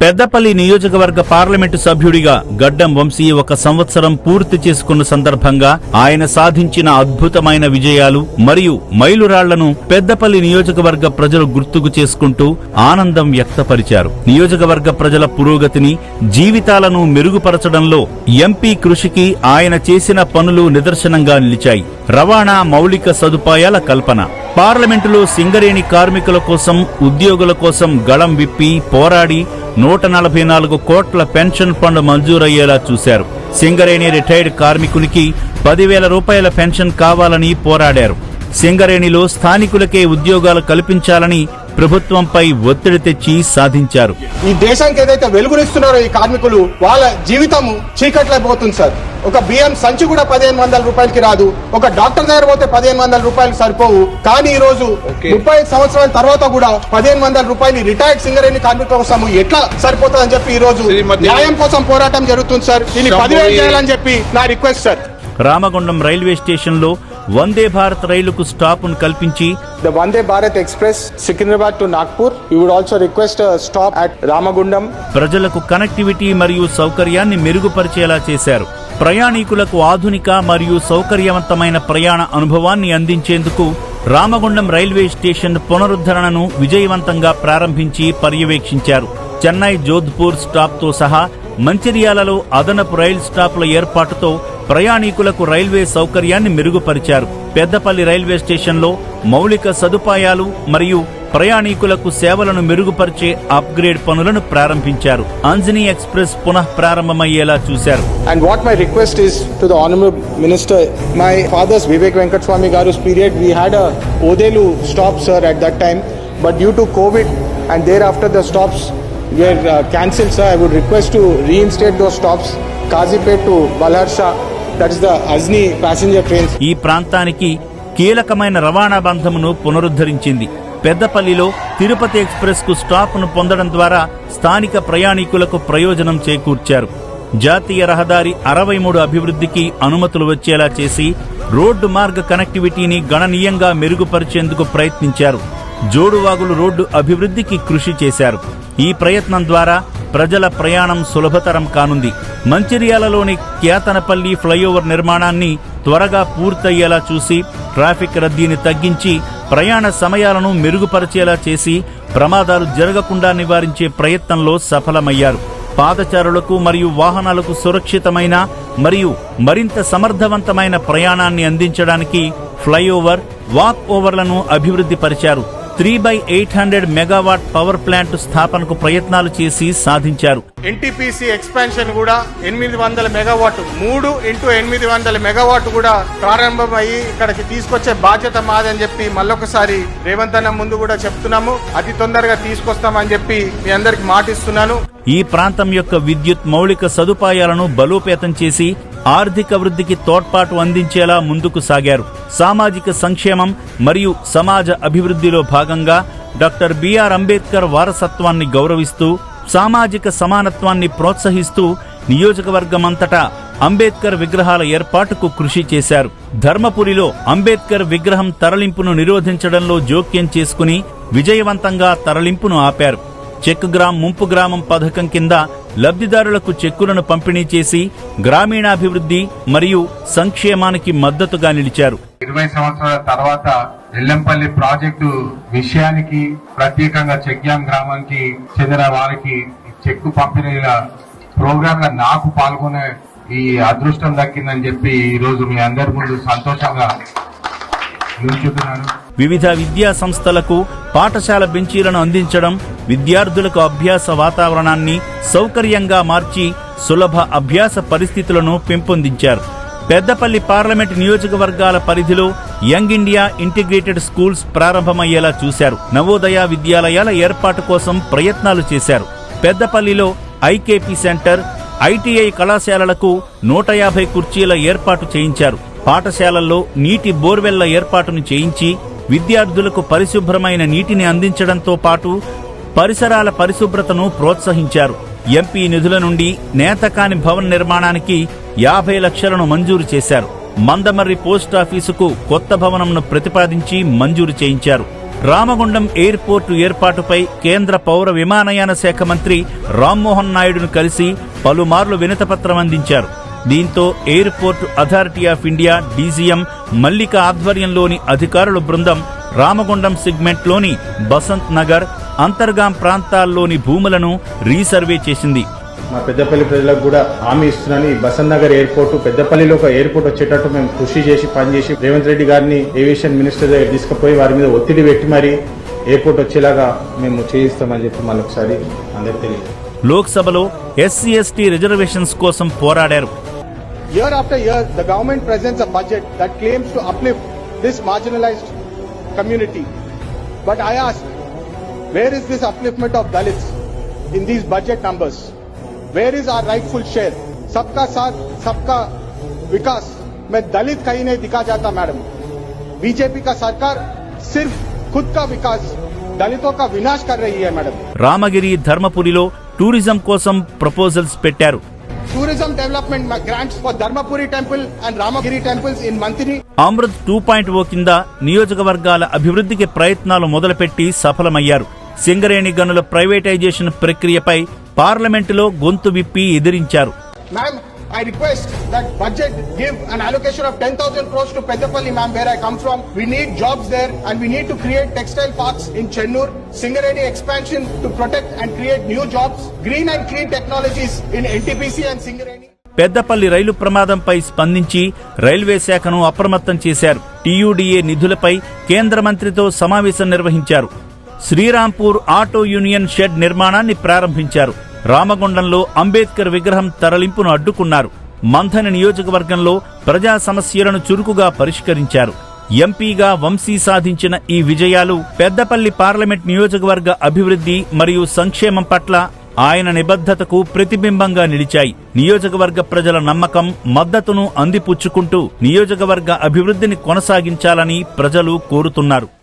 పెద్దపల్లి నియోజకవర్గ పార్లమెంటు సభ్యుడిగా గడ్డం వంశీ ఒక సంవత్సరం పూర్తి చేసుకున్న సందర్భంగా ఆయన సాధించిన అద్భుతమైన విజయాలు మరియు మైలురాళ్ళను పెద్దపల్లి నియోజకవర్గ ప్రజలు గుర్తుకు చేసుకుంటూ ఆనందం వ్యక్తపరిచారు. నియోజకవర్గ ప్రజల పురోగతిని జీవితాలను మెరుగుపరచడంలో ఎంపీ కృషికి ఆయన చేసిన పనులు నిదర్శనంగా నిలిచాయి. రవాణా మౌలిక సదుపాయాల కల్పన. పార్లమెంటులో సింగరేణి కార్మికుల కోసం ఉద్యోగుల కోసం గళం విప్పి పోరాడి నూట నలభై నాలుగు కోట్ల పెన్షన్ ఫండ్ మంజూరయ్యేలా చూశారు. సింగరేణి రిటైర్డ్ కార్మికునికి పదివేల రూపాయల పెన్షన్ కావాలని పోరాడారు. సింగరేణిలో స్థానికులకే ఉద్యోగాలు కల్పించాలని ప్రభుత్వంపై ఒత్తిడి తెచ్చి సాధించారు. ఈ దేశానికి ఏదైతే వెలుగునిస్తున్నారో ఈ కార్మికులు వాళ్ళ జీవితం చీకట్లైపోతుంది సార్. ఒక బియ్యం సంచి కూడా పదిహేను వందల రూపాయలకి రాదు. ఒక డాక్టర్ దగ్గర పోతే పదిహేను వందల రూపాయలు సరిపోవు. కానీ ఈ రోజు ముప్పై సంవత్సరాల తర్వాత కూడా పదిహేను వందల రూపాయలు రిటైర్డ్ సింగరేణి కార్మికుల కోసం ఎట్లా సరిపోతుందని చెప్పి ఈ రోజు న్యాయం కోసం పోరాటం జరుగుతుంది సార్. దీన్ని పదివేలు చేయాలని చెప్పి నా రిక్వెస్ట్ సార్. రామగుండం రైల్వే స్టేషన్లో వందే భారత్ రైలుకు స్టాపును కల్పించి The Vande Bharat Express, Secunderabad to Nagpur. We would also request a stop at Ramagundam. ప్రజలకు కనెక్టివిటీ మరియు సౌకర్యాన్ని మెరుగుపరిచేలా చేశారు ప్రయాణికులకు ఆధునిక మరియు సౌకర్యవంతమైన ప్రయాణ అనుభవాన్ని అందించేందుకు రామగుండం రైల్వే స్టేషన్ పునరుద్ధరణను విజయవంతంగా ప్రారంభించి పర్యవేక్షించారు చెన్నై జోధ్పూర్ స్టాప్తో సహా మంచిర్యాలలో అదనపు రైలు స్టాప్ల ఏర్పాటుతో ప్రయాణికులకు రైల్వే సౌకర్యాన్ని మెరుగుపరిచారు. పెద్దపల్లి రైల్వే స్టేషన్లో మౌలిక సదుపాయాలు మరియు ప్రయాణికులకు సేవలను మెరుగుపరిచే అప్గ్రేడ్ పనులను ప్రారంభించారు. అంజనీ ఎక్స్ప్రెస్ పునః ప్రారంభమయ్యేలా చూశారు. And what my request is to the honourable minister my father's Vivek Venkata Swami garu period we had a Odela stop sir at that time but due to Covid and thereafter the stops were cancel sir I would request to reinstate those stops Kazipet to Balharshah ఈ ప్రాంతానికి కీలకమైన రవాణా బంధమును పునరుద్ధరించింది. పెద్దపల్లిలో తిరుపతి ఎక్స్ప్రెస్కు స్టాప్ను పొందడం ద్వారా స్థానిక ప్రయాణికులకు ప్రయోజనం చేకూర్చారు. జాతీయ రహదారి అరవై మూడు అభివృద్ధికి అనుమతులు వచ్చేలా చేసి రోడ్డు మార్గ కనెక్టివిటీని గణనీయంగా మెరుగుపరిచేందుకు ప్రయత్నించారు. జోడువాగులు రోడ్డు అభివృద్ధికి కృషి చేశారు. ఈ ప్రయత్నం ద్వారా ప్రజల ప్రయాణం సులభతరం కానుంది. మంచిర్యాలలోని క్యాతనపల్లి ఫ్లైఓవర్ నిర్మాణాన్ని త్వరగా పూర్తయ్యేలా చూసి ట్రాఫిక్ రద్దీని తగ్గించి ప్రయాణ సమయాలను మెరుగుపరిచేలా చేసి ప్రమాదాలు జరగకుండా నివారించే ప్రయత్నంలో సఫలమయ్యారు. పాదచారులకు మరియు వాహనాలకు సురక్షితమైన మరియు మరింత సమర్థవంతమైన ప్రయాణాన్ని అందించడానికి ఫ్లైఓవర్ వాక్ ఓవర్లను అభివృద్ధి పరిచారు three by eight hundred megawatt power plant స్థాపనకు ప్రయత్నాలు చేసి సాధించారు. ఎన్టీపీసీ ఎక్స్పాన్షన్ కూడా ఎనిమిది వందల మెగావాట్ మూడు ఇంటూ ఎనిమిది వందల మెగావాట్ కూడా ప్రారంభమయ్యి ఇక్కడికి తీసుకొచ్చే బాధ్యత మాదని చెప్పి మళ్ళొకసారి రేవంత్ అన్న ముందు కూడా చెప్తున్నాము. అతి తొందరగా తీసుకొస్తామని చెప్పి మీ అందరికి మాటిస్తున్నాను. ఈ ప్రాంతం యొక్క విద్యుత్ మౌలిక సదుపాయాలను బలోపేతం చేసి ఆర్థిక వృద్ధికి తోడ్పాటు అందించేలా ముందుకు సాగారు. సామాజిక సంక్షేమం మరియు సమాజ అభివృద్ధిలో భాగంగా డాక్టర్ బిఆర్ అంబేద్కర్ వారసత్వాన్ని గౌరవిస్తూ సామాజిక సమానత్వాన్ని ప్రోత్సహిస్తూ నియోజకవర్గమంతటా అంబేద్కర్ విగ్రహాల ఏర్పాటుకు కృషి చేశారు. ధర్మపురిలో అంబేద్కర్ విగ్రహం తరలింపును నిరోధించడంలో జోక్యం చేసుకుని విజయవంతంగా తరలింపును ఆపారు. చెక్ గ్రామ్ ముంపు గ్రామం పథకం కింద లబ్ధిదారులకు చెక్కులను పంపిణీ చేసి గ్రామీణాభివృద్ధి మరియు సంక్షేమానికి మద్దతుగా నిలిచారు. ఇరవై సంవత్సరాల తర్వాత ఎల్లంపల్లి ప్రాజెక్టు విషయానికి ప్రత్యేకంగా చెక్యాం గ్రామానికి చెందిన వారికి చెక్కు పంపిణీల ప్రోగ్రామ్లో నాకు పాల్గొనే ఈ అదృష్టం దక్కిందని చెప్పి ఈ రోజు మీ అందరి ముందు సంతోషంగా వివిధ విద్యా సంస్థలకు పాఠశాల బెంచీలను అందించడం విద్యార్థులకు అభ్యాస వాతావరణాన్ని సౌకర్యంగా మార్చి సులభ అభ్యాస పరిస్థితులను పెంపొందించారు. పెద్దపల్లి పార్లమెంట్ నియోజకవర్గాల పరిధిలో యంగ్ ఇండియా ఇంటిగ్రేటెడ్ స్కూల్స్ ప్రారంభమయ్యేలా చూశారు. నవోదయ విద్యాలయాల ఏర్పాటు కోసం ప్రయత్నాలు చేశారు. పెద్దపల్లిలో ఐకేపీ సెంటర్ ఐటీఐ కళాశాలలకు నూట యాభై కుర్చీల ఏర్పాటు చేయించారు. పాఠశాలల్లో నీటి బోర్వెళ్ళ ఏర్పాటును చేయించి విద్యార్థులకు పరిశుభ్రమైన నీటిని అందించడంతో పాటు పరిసరాల పరిశుభ్రతను ప్రోత్సహించారు. ఎంపీ నిధుల నుండి నేతకాని భవన్ నిర్మాణానికి యాభై లక్షలను మంజూరు చేశారు. మందమర్రి పోస్టాఫీసుకు కొత్త భవనంను ప్రతిపాదించి మంజూరు చేయించారు. రామగుండం ఎయిర్పోర్టు ఏర్పాటుపై కేంద్ర పౌర విమానయాన శాఖ మంత్రి రామ్మోహన్ నాయుడును కలిసి పలుమార్లు వినతపత్రం అందించారు. దీంతో airport authority of India DGM Mallika ఆధ్వర్యంలోని అధికారుల బృందం రామగుండం సెగ్మెంట్లోని బసంత్ నగర్ అంతర్గాం ప్రాంతాల్లోని భూములను రీసర్వే చేసింది. మా పెద్దపల్లి ప్రజలకు కూడా హామీ ఇస్తున్నాను. ఈ బసంత్ నగర్ ఎయిర్పోర్ట్ పెద్దపల్లిలో ఒక ఎయిర్పోర్ట్ వచ్చేటట్టు మేము కృషి చేసి పనిచేసి రేవంత్ రెడ్డి గారిని ఏవియేషన్ మినిస్టర్ దగ్గర తీసుకుపోయి వారి మీద ఒత్తిడి పెట్టి మరి ఎయిర్పోర్ట్ వచ్చేలాగా మేము చేయిస్తామని చెప్పి మళ్ళొకసారి అందరికి తెలియదు లోక్సభలో ఎస్సీ ఎస్టీ రిజర్వేషన్స్ కోసం పోరాడారు. Year after year, the government presents a budget that claims to uplift this marginalized community. But I ask, where is this upliftment of Dalits in these budget numbers? Where is our rightful share? सबका साथ सबका विकास में दलित कहीं नहीं दिखा जाता madam BJP का सरकार सिर्फ खुद का विकास दलितों का विनाश कर रही है मैडम రామగిరి ధర్మపురిలో టూరిజం కోసం ప్రపోజల్స్ పెట్టారు tourism development grants for Dharmapuri temple and Ramagiri temples in Mantini. Amrut two point O కింద నియోజకవర్గాల అభివృద్ధికి ప్రయత్నాలు మొదలుపెట్టి సఫలమయ్యారు. సింగరేణి గనుల ప్రైవేటైజేషన్ ప్రక్రియపై పార్లమెంటులో గొంతు విప్పి ఎదిరించారు. I request that budget give an allocation of 10,000 crores to Peddapalli, ma'am, where I come from. We need jobs there and we need to create textile parks in Chennur, Singareni expansion to protect and create new jobs, green and clean technologies in NTPC and Singareni. Peddapalli రైలు ప్రమాదంపై స్పందించి railway శాఖను అప్రమత్తం చేశారు టీయూడీఏ నిధులపై కేంద్ర మంత్రితో సమావేశం నిర్వహించారు Srirampur auto union shed నిర్మాణాన్ని ప్రారంభించారు రామగుండంలో అంబేద్కర్ విగ్రహం తరలింపును అడ్డుకున్నారు. మంథని నియోజకవర్గంలో ప్రజా సమస్యలను చురుకుగా పరిష్కరించారు. ఎంపీగా వంశీ సాధించిన ఈ విజయాలు పెద్దపల్లి పార్లమెంట్ నియోజకవర్గ అభివృద్ధి మరియు సంక్షేమం పట్ల ఆయన నిబద్ధతకు ప్రతిబింబంగా నిలిచాయి. నియోజకవర్గ ప్రజల నమ్మకం మద్దతును అందిపుచ్చుకుంటూ నియోజకవర్గ అభివృద్ధిని కొనసాగించాలని ప్రజలు కోరుతున్నారు.